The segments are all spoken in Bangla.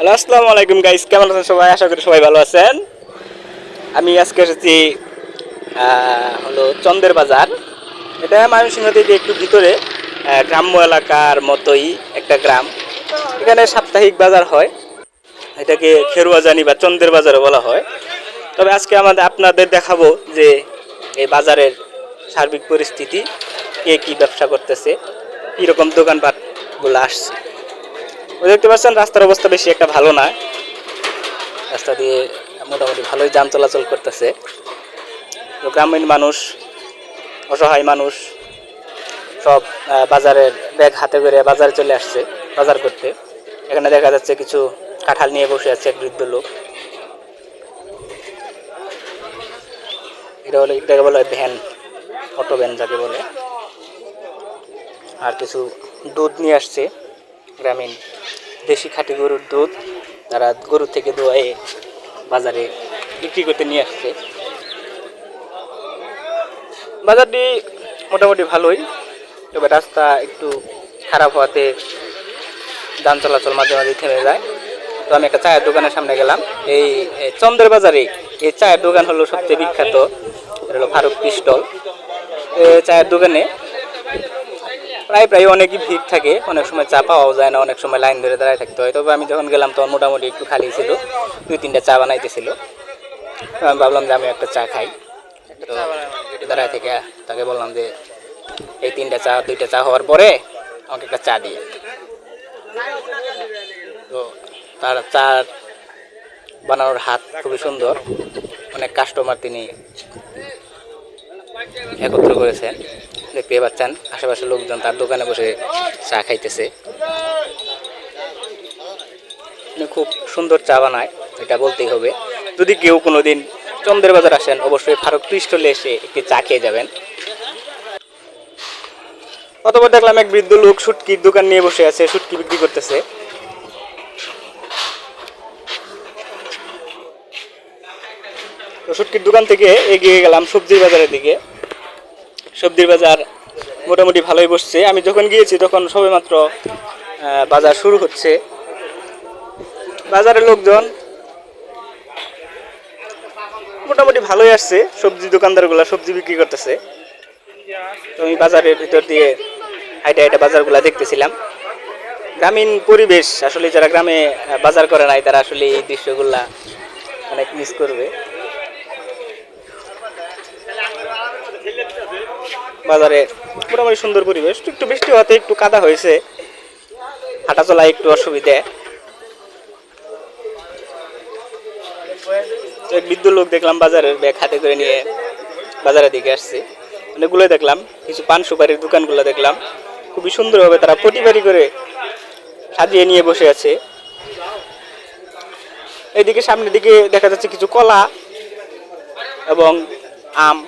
হ্যালো আসসালামু আলাইকুম গাইস কেমন আছেন সবাই আশা করি সবাই ভালো আছেন। আমি আজকে এসেছি হলো চন্দের বাজার। এটা ময়মনসিংহ থেকে একটু ভিতরে গ্রাম্য এলাকার মতোই একটা গ্রাম। এখানে সাপ্তাহিক বাজার হয়। এটাকে খেরুয়াজানি বা চন্দের বাজারও বলা হয়। তবে আজকে আমাদের আপনাদের দেখাবো যে এই বাজারের সার্বিক পরিস্থিতি, কে কি ব্যবসা করতেছে, কীরকম দোকানপাটগুলো আসছে। দেখতে পাচ্ছেন, রাস্তার অবস্থা বেশি একটা ভালো না। রাস্তা দিয়ে মোটামুটি ভালোই যান চলাচল করতেছে। গ্রামীণ মানুষ, অসহায় মানুষ, সব বাজারের ব্যাগ হাতে করে বাজারে চলে আসছে, বাজার করতে। এখানে দেখা যাচ্ছে কিছু কাঁঠাল নিয়ে বসে আছে এক বৃদ্ধ লোক। এটা হলো এটাকে বলে ভ্যান, অটো ভ্যান যাকে বলে। আর কিছু দুধ নিয়ে আসছে। গ্রামীণ দেশি খাঁটি গরুর দুধ তারা গরু থেকে দোয়ায়ে বাজারে বিক্রি করতে নিয়ে আসছে। বাজারটি মোটামুটি ভালোই, তবে রাস্তা একটু খারাপ হওয়াতে যান চলাচল মাঝে মাঝে থেমে যায়। তো আমি একটা চায়ের দোকানের সামনে গেলাম। এই চন্দ্রের বাজারে এই চায়ের দোকান হলো সবচেয়ে বিখ্যাত, এটা হলো ফারুক পিস্টল। চায়ের দোকানে প্রায় প্রায় অনেকই ভিড় থাকে অনেক সময় চা পাওয়াও যায় না অনেক সময় লাইন ধরে দাঁড়ায় থাকতে হয়। তবে আমি যখন গেলাম তখন মোটামুটি একটু খালি ছিল দুই তিনটা চা বানাইতেছিল। আমি ভাবলাম যে আমি একটা চা খাই। তো দাঁড়ায় থেকে তাকে বললাম যে এই তিনটা চা দুইটা চা হওয়ার পরে আমাকে একটা চা দিয়ে তো তার চা বানানোর হাত খুবই সুন্দর। অনেক কাস্টমার তিনি একত্র করেছেন দেখতে পাচ্ছেন আশেপাশের লোকজন তার দোকানে বসে চা খাইতেছে। খুব সুন্দর চা বানায়, এটা বলতেই হবে। যদি কেউ কোনো দিন চন্দ্রের বাজার আসেন, অবশ্যই ফারুক পিস্টলে এসে একটি চা খেয়ে যাবেন। অতবার দেখলাম এক বৃদ্ধ লোক শুটকির দোকান নিয়ে বসে আছে শুটকি বিক্রি করতেছে। তো শুটকির দোকান থেকে এগিয়ে গেলাম সবজির বাজারের দিকে। সবজির বাজার মোটামুটি ভালোই বসছে। আমি যখন গিয়েছি তখন সবেমাত্র বাজার শুরু হচ্ছে। বাজারের লোকজন মোটামুটি ভালোই আসছে। সবজি দোকানদারগুলো সবজি বিক্রি করতেছে। তো আমি বাজারের ভিতর দিয়ে হাইটা হাইটা বাজারগুলো দেখতেছিলাম। গ্রামীণ পরিবেশ, আসলে যারা গ্রামে বাজার করে নাই, তারা আসলে এই দৃশ্যগুলা অনেক মিস করবে। বাজারে মোটামুটি সুন্দর পরিবেশ। একটু বৃষ্টি হতে একটু কাদা হয়েছে। হাঁটা চলায় একটু অসুবিধে। এক লোক দেখলাম বাজারের ব্যাগ হাতে করে নিয়ে বাজারের দিকে আসছে। অনেকগুলোই দেখলাম, কিছু পান সুপারির দোকানগুলো দেখলাম। খুবই সুন্দরভাবে তারা পটিপারি করে সাজিয়ে নিয়ে বসে আছে। এদিকে সামনের দিকে দেখা যাচ্ছে কিছু কলা এবং আম।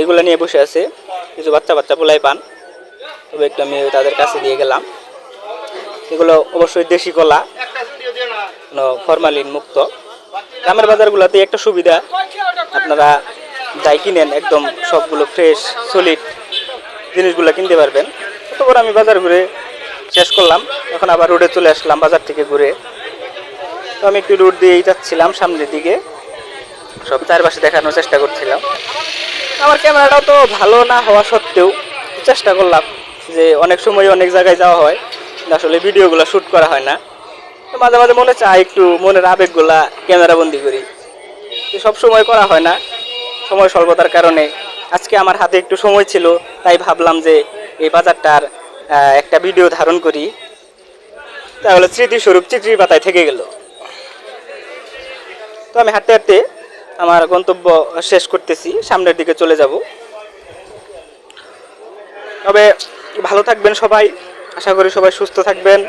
এগুলো নিয়ে বসে আছে। কিছু বাচ্চা বাচ্চা পোলাই পান। তবে একটু আমি তাদের কাছে দিয়ে গেলাম। এগুলো অবশ্যই দেশি কলা ফরমালিন মুক্ত। গ্রামের বাজারগুলোতে একটা সুবিধা, আপনারা যাই কিনেন, একদম সবগুলো ফ্রেশ সলিড জিনিসগুলো কিনতে পারবেন। তারপর আমি বাজার ঘুরে শেষ করলাম। এখন আবার রোডে চলে আসলাম, বাজার থেকে ঘুরে। তো আমি একটু রোড দিয়েই যাচ্ছিলাম সামনের দিকে। সব চারপাশে দেখানোর চেষ্টা করছিলাম। আমার ক্যামেরাটাও তো ভালো না হওয়া সত্ত্বেও চেষ্টা করলাম যে অনেক সময় অনেক জায়গায় যাওয়া হয় আসলে ভিডিওগুলো শ্যুট করা হয় না। তো মাঝে মাঝে মনে চায় একটু মনের আবেগগুলা ক্যামেরা বন্দি করি। সব সময় করা হয় না। সময় স্বল্পতার কারণে আজকে আমার হাতে একটু সময় ছিল, তাই ভাবলাম যে এই বাজারটার একটা ভিডিও ধারণ করি। তাহলে স্মৃতিস্বরূপ চিত্রির পাতায় থেকে গেল। তো আমি হাঁটতে হাঁটতে আমার গন্তব্য শেষ করতেছি, সামনের দিকে চলে যাব। তবে ভালো থাকবেন সবাই, আশা করি সবাই সুস্থ থাকবেন।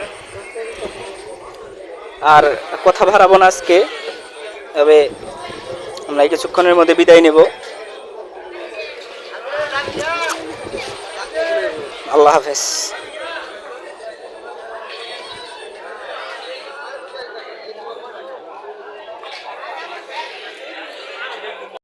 আর কথা বাড়াবো না আজকে, তবে আমরা কিছুক্ষণের মধ্যে বিদায় নেব। আল্লাহ হাফেজ।